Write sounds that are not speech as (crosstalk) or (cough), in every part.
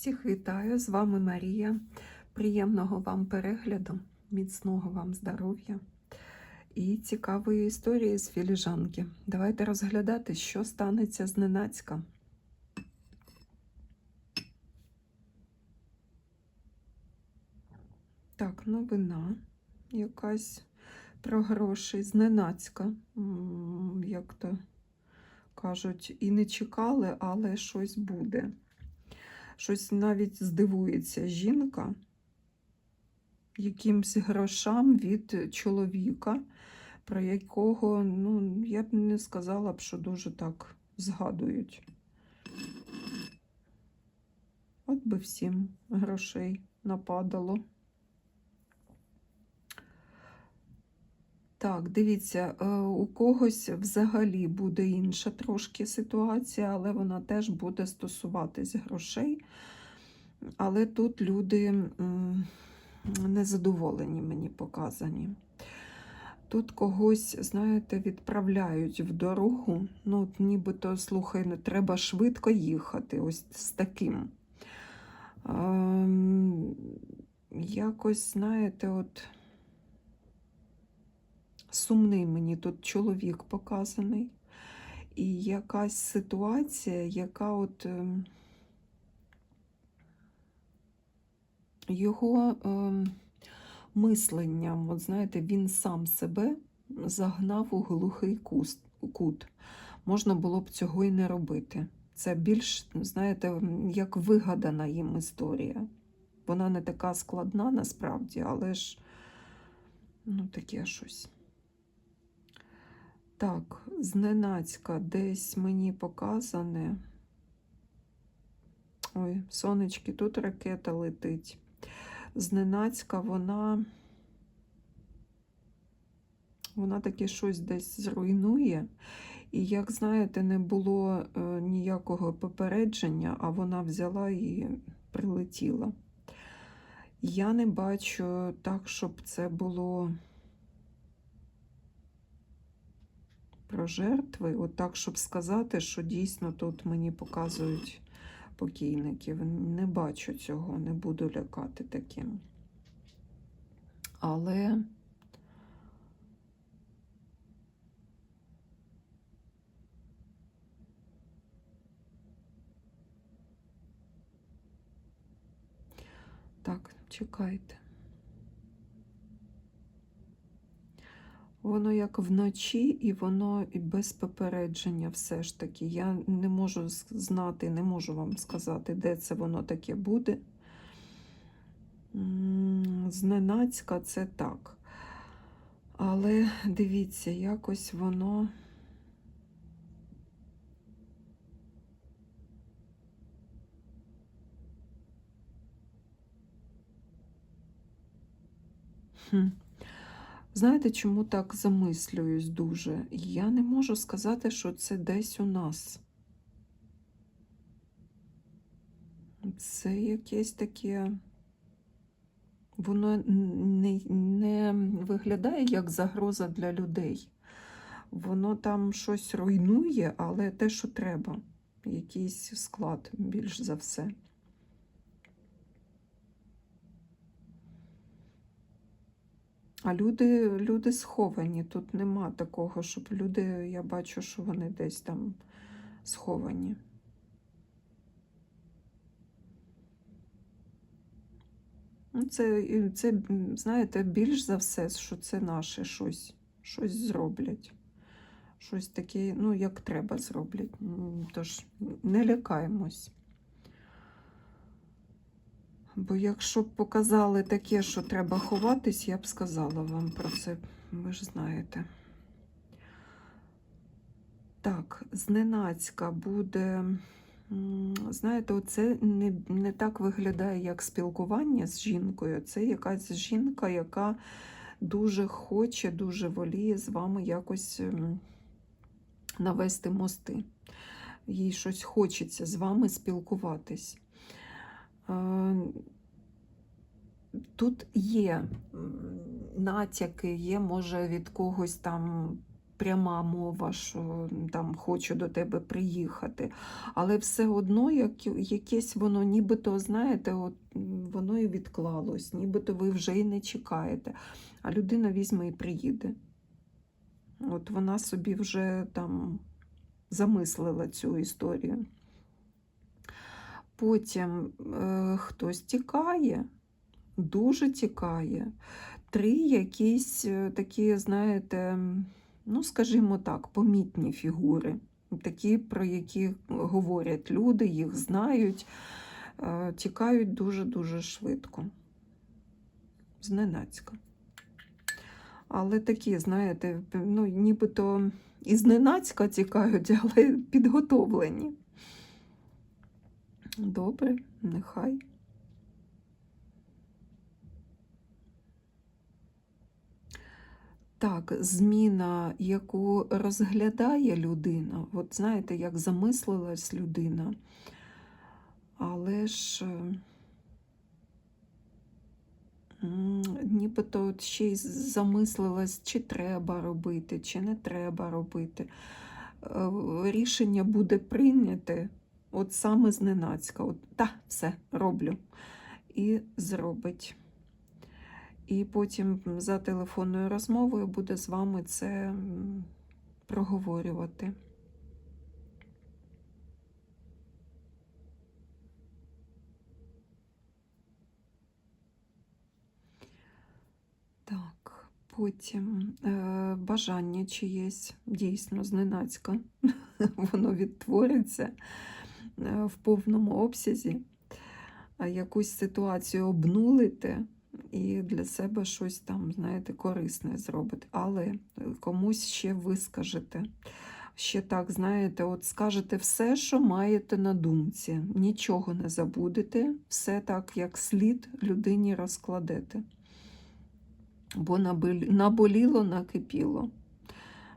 Всіх вітаю, з вами Марія. Приємного вам перегляду, міцного вам здоров'я і цікавої історії з філіжанки. Давайте розглядати, що станеться зненацька. Так, новина якась про гроші зненацька, як то кажуть, і не чекали, але щось буде. Щось навіть здивується жінка якимсь грошам від чоловіка, про якого, ну, я б не сказала б, що дуже так згадують. От би всім грошей нападало. Так, дивіться, е, у когось взагалі буде інша трошки ситуація, але вона теж буде стосуватись грошей. Але тут люди незадоволені, мені показані. Тут когось, знаєте, відправляють в дорогу. Ну, от нібито, слухай, не треба швидко їхати, ось з таким. Ем, якось, знаєте, от сумний мені тут чоловік показаний. І якась ситуація, яка от ем, його ем, мисленням, от знаєте, він сам себе загнав у глухий куст, кут. Можна було б цього і не робити. Це більш, знаєте, як вигадана їм історія. Вона не така складна насправді, але ж ну, таке щось. Так, зненацька десь мені показане. Ой, сонечки, тут ракета летить. Зненацька вона. Вона таки щось десь зруйнує. І, як знаєте, не було е, ніякого попередження, а вона взяла і прилетіла. Я не бачу так, щоб це було про жертви, от так, щоб сказати, що дійсно тут мені показують покійників. Не бачу цього, не буду лякати таким. Але так, чекайте. Воно як вночі, і воно і без попередження все ж таки. Я не можу знати, не можу вам сказати, де це воно таке буде. Зненацька це так. Але дивіться, якось воно. Хм. Знаєте, чому так замислююсь дуже? Я не можу сказати, що це десь у нас. Це якесь таке. Воно не, не виглядає як загроза для людей. Воно там щось руйнує, але те, що треба. Якийсь склад, більш за все. А люди, люди сховані. Тут нема такого, щоб люди, я бачу, що вони десь там сховані. Ну, Це, це, знаєте, більш за все, що це наше щось, щось зроблять. Щось таке, ну, як треба зроблять. Тож не лякаємось. Бо якщо б показали таке, що треба ховатись, я б сказала вам про це, ви ж знаєте. Так, зненацька буде. Знаєте, оце не, не так виглядає як спілкування з жінкою. Це якась жінка, яка дуже хоче, дуже воліє з вами якось навести мости. Їй щось хочеться з вами спілкуватись. Тут є натяки, є, може, від когось там пряма мова, що там хочу до тебе приїхати. Але все одно як, якесь воно, нібито, знаєте, от, воно і відклалось, нібито ви вже і не чекаєте. А людина візьме і приїде. От вона собі вже там замислила цю історію. Потім е, хтось тікає, дуже тікає. Три якісь е, такі, знаєте, ну, скажімо так, помітні фігури, такі, про які говорять люди, їх знають, е, тікають дуже-дуже швидко. Зненацька. Але такі, знаєте, ну, нібито і зненацька тікають, (laughs) але підготовлені. Добре, нехай. Так, зміна, яку розглядає людина, от знаєте, як замислилась людина, але ж е, нібито от ще й замислилась, чи треба робити, чи не треба робити. Е, Рішення буде прийняте от саме зненацька. От, та, все, роблю. І зробить. І потім за телефонною розмовою буде з вами це проговорювати. Так, потім е, бажання чиєсь дійсно зненацька. (laughs) Воно відтвориться в повному обсязі. Якусь ситуацію обнулите і для себе щось там, знаєте, корисне зробите. Але е, комусь ще ви скажете. Ще так, знаєте, от скажете все, що маєте на думці. Нічого не забудете, все так, як слід людині розкладете. Бо наболіло, накипіло.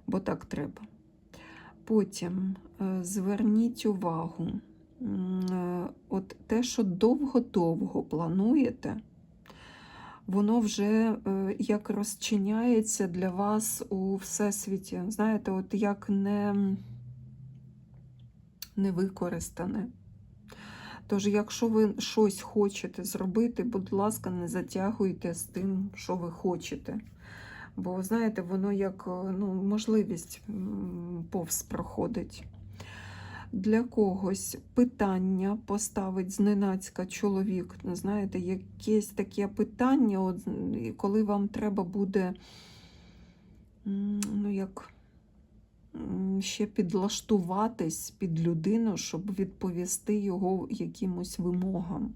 Бо так треба. Потім е, зверніть увагу, е, от те, що довго-довго плануєте, воно вже е, як розчиняється для вас у всесвіті. Знаєте, от як не, не використане. Тож, якщо ви щось хочете зробити, будь ласка, не затягуйте з тим, що ви хочете. Бо, знаєте, воно як е, ну, можливість повз проходить. Для когось питання поставить зненацька чоловік. Знаєте, якесь таке питання, коли вам треба буде ну, як, ще підлаштуватись під людину, щоб відповісти його якимось вимогам.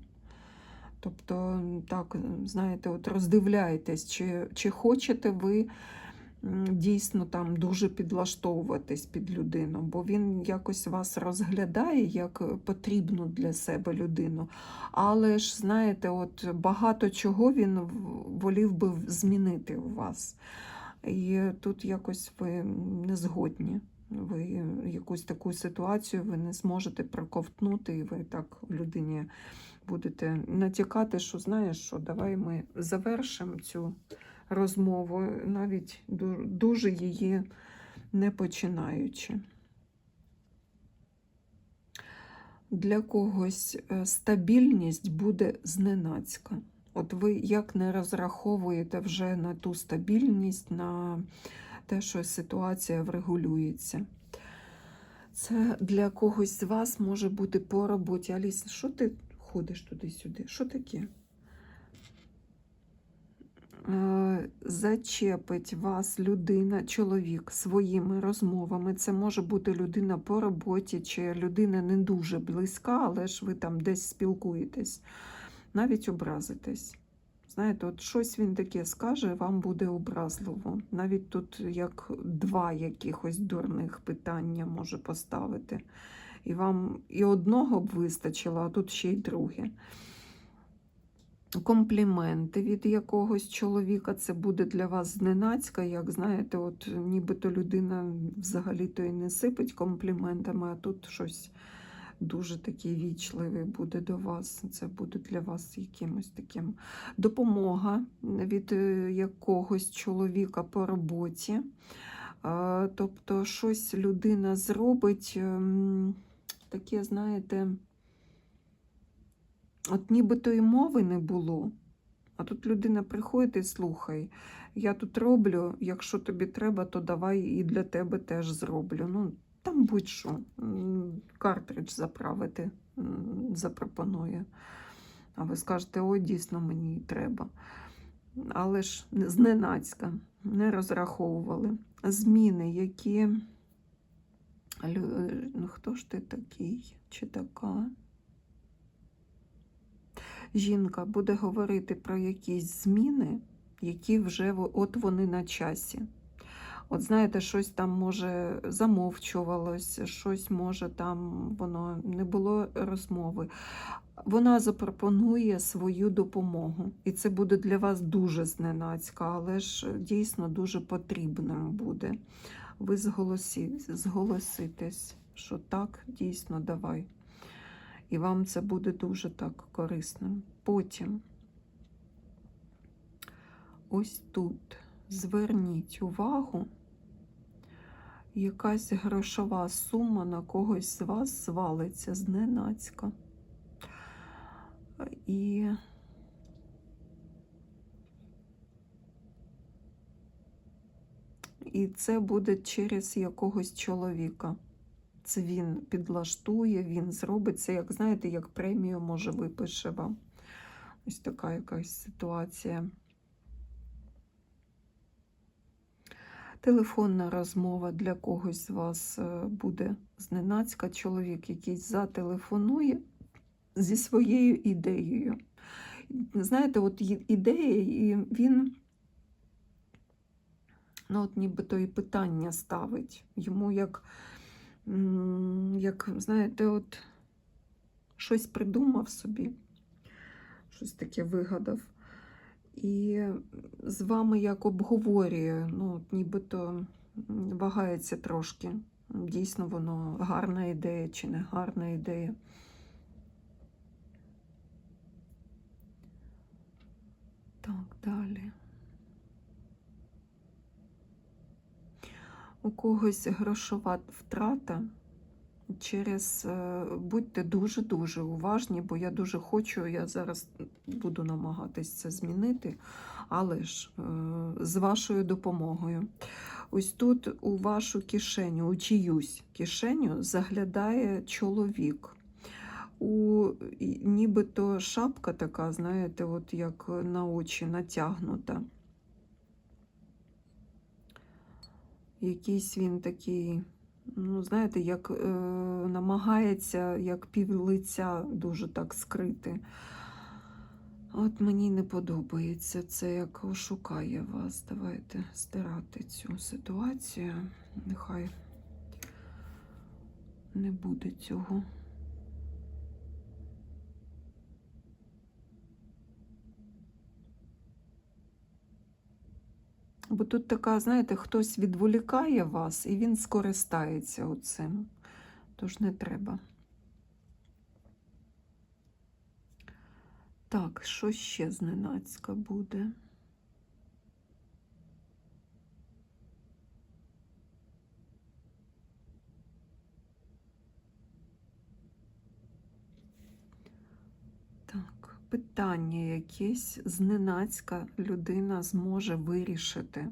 Тобто, так, знаєте, от роздивляйтесь, чи, чи хочете ви дійсно там дуже підлаштовуватись під людину, бо він якось вас розглядає як потрібну для себе людину. Але ж, знаєте, от багато чого він волів би змінити у вас. І тут якось ви не згодні. Ви якусь таку ситуацію ви не зможете проковтнути, і ви так людині будете натякати, що знаєш, що давай ми завершимо цю розмову, навіть дуже її не починаючи. Для когось е, стабільність буде зненацька. От ви як не розраховуєте вже на ту стабільність, на те, що ситуація врегулюється. Це для когось з вас може бути по роботі. Аліса, що ти ходиш туди-сюди? Що таке? Е, Зачепить вас людина, чоловік своїми розмовами. Це може бути людина по роботі, чи людина не дуже близька, але ж ви там десь спілкуєтесь. Навіть образитесь. Знаєте, от щось він таке скаже, вам буде образливо. Навіть тут як два якихось дурних питання може поставити. І вам і одного б вистачило, а тут ще й друге. Компліменти від якогось чоловіка це буде для вас зненацька, як знаєте, от нібито людина взагалі-то і не сипить компліментами, а тут щось дуже такий вічливий буде до вас. Це буде для вас якимось таким допомога від е, якогось чоловіка по роботі. Тобто, щось людина зробить, ем, таке, знаєте, от нібито і мови не було. А тут людина приходить і слухай, я тут роблю, якщо тобі треба, то давай і для тебе теж зроблю. Ну, там будь-що, картридж заправити запропонує. А ви скажете, ой, дійсно мені треба. Але ж зненацька, не розраховували. Зміни, які. Ну, хто ж ти такий чи така? Жінка буде говорити про якісь зміни, які вже от вони на часі. От знаєте, щось там може замовчувалось, щось може там воно не було розмови. Вона запропонує свою допомогу, і це буде для вас дуже зненацька, але ж дійсно дуже потрібним буде. Ви зголосі, зголоситесь, що так, дійсно, давай. І вам це буде дуже так корисним. Потім ось тут зверніть увагу, якась грошова сума на когось з вас звалиться зненацька. І І це буде через якогось чоловіка. Це він підлаштує, він зробить це, як знаєте, як премію може випише вам. Ось така якась ситуація. Телефонна розмова для когось з вас е, буде зненацька. Чоловік якийсь зателефонує зі своєю ідеєю. Знаєте, от ідея, і він ну, от нібито і питання ставить. Йому як, як знаєте, от щось придумав собі, щось таке вигадав. І з вами як обговорює, ну, нібито вагається трошки. Дійсно, воно гарна ідея чи не гарна ідея. Так, далі. У когось грошова втрата через е, будьте дуже-дуже уважні, бо я дуже хочу, я зараз буду намагатись це змінити, але ж е, з вашою допомогою. Ось тут у вашу кишеню, у чиюсь кишеню заглядає чоловік. У нібито шапка така, знаєте, от як на очі натягнута. Якийсь він такий, ну, знаєте, як е, намагається, як півлиця дуже так скрити. От мені не подобається це, як ошукає вас. Давайте стирати цю ситуацію. Нехай не буде цього. Бо тут така, знаєте, хтось відволікає вас, і він скористається оцим. Тож не треба. Так, що ще зненацька буде? Так, питання якесь зненацька людина зможе вирішити.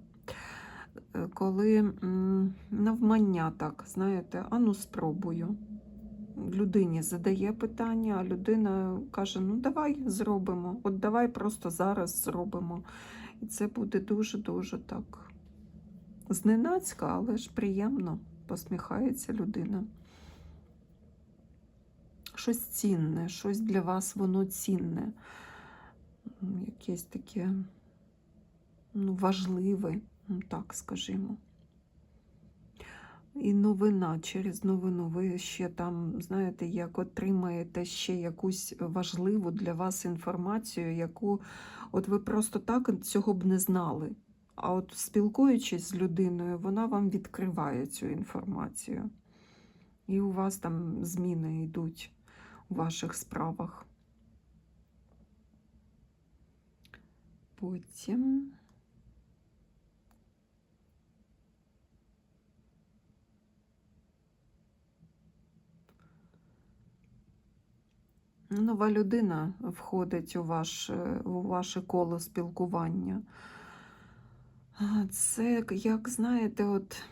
Е, Коли навмання так, знаєте, ану спробую. Людині задає питання, а людина каже: ну давай зробимо, от давай просто зараз зробимо. І це буде дуже-дуже так зненацька, але ж приємно посміхається людина. Щось цінне, щось для вас воно цінне, якесь таке ну, важливе, так скажімо. І новина через новину ви ще там, знаєте, як отримаєте ще якусь важливу для вас інформацію, яку от ви просто так цього б не знали. А от спілкуючись з людиною, вона вам відкриває цю інформацію. І у вас там зміни йдуть в ваших справах. Потім. Нова людина входить у ваше, у ваше коло спілкування. Це, як знаєте, от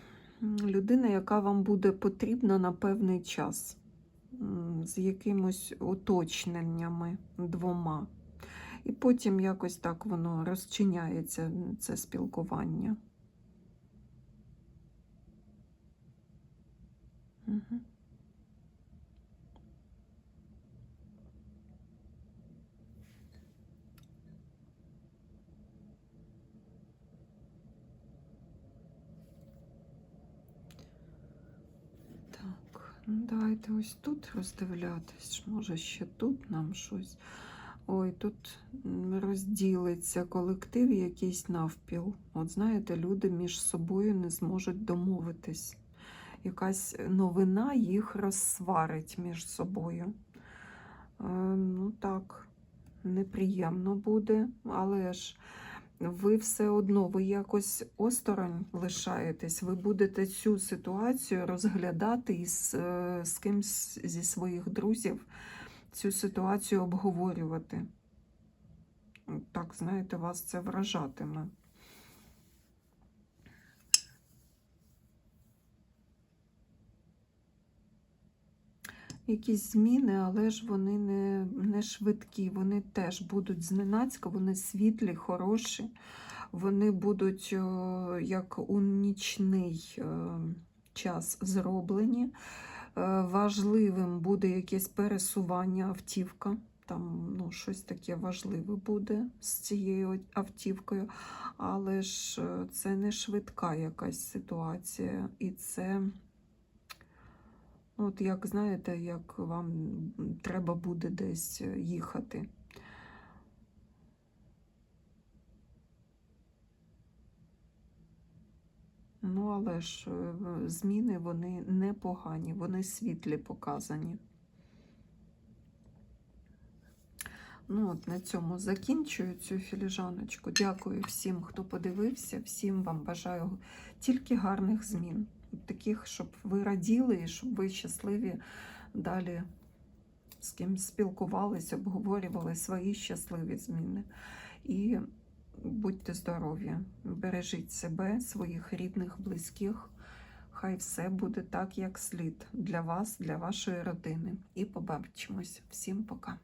людина, яка вам буде потрібна на певний час з якимось уточненнями двома. І потім якось так воно розчиняється, це спілкування. Угу. Так, ну давайте ось тут роздивлятись. Може, ще тут нам щось. Ой, тут розділиться колектив якийсь навпіл. От знаєте, люди між собою не зможуть домовитись. Якась новина їх розсварить між собою. Е, ну так, неприємно буде, але ж ви все одно, ви якось осторонь лишаєтесь, ви будете цю ситуацію розглядати із е, з кимсь зі своїх друзів, цю ситуацію обговорювати. Так, знаєте, вас це вражатиме. Якісь зміни, але ж вони не, не швидкі, вони теж будуть зненацька, вони світлі, хороші, вони будуть о, як у нічний е, час зроблені. Е, Важливим буде якесь пересування автівка. Там ну, щось таке важливе буде з цією автівкою, але ж е, це не швидка якась ситуація, і це. От як знаєте, як вам треба буде десь е, їхати. Ну, але ж е, зміни вони непогані, вони світлі показані. Ну, от на цьому закінчую цю філіжаночку. Дякую всім, хто подивився. Всім вам бажаю тільки гарних змін. Таких, щоб ви раділи і щоб ви щасливі далі з ким спілкувалися, обговорювали свої щасливі зміни. І будьте здорові, бережіть себе, своїх рідних, близьких. Хай все буде так, як слід для вас, для вашої родини. І побачимось. Всім пока.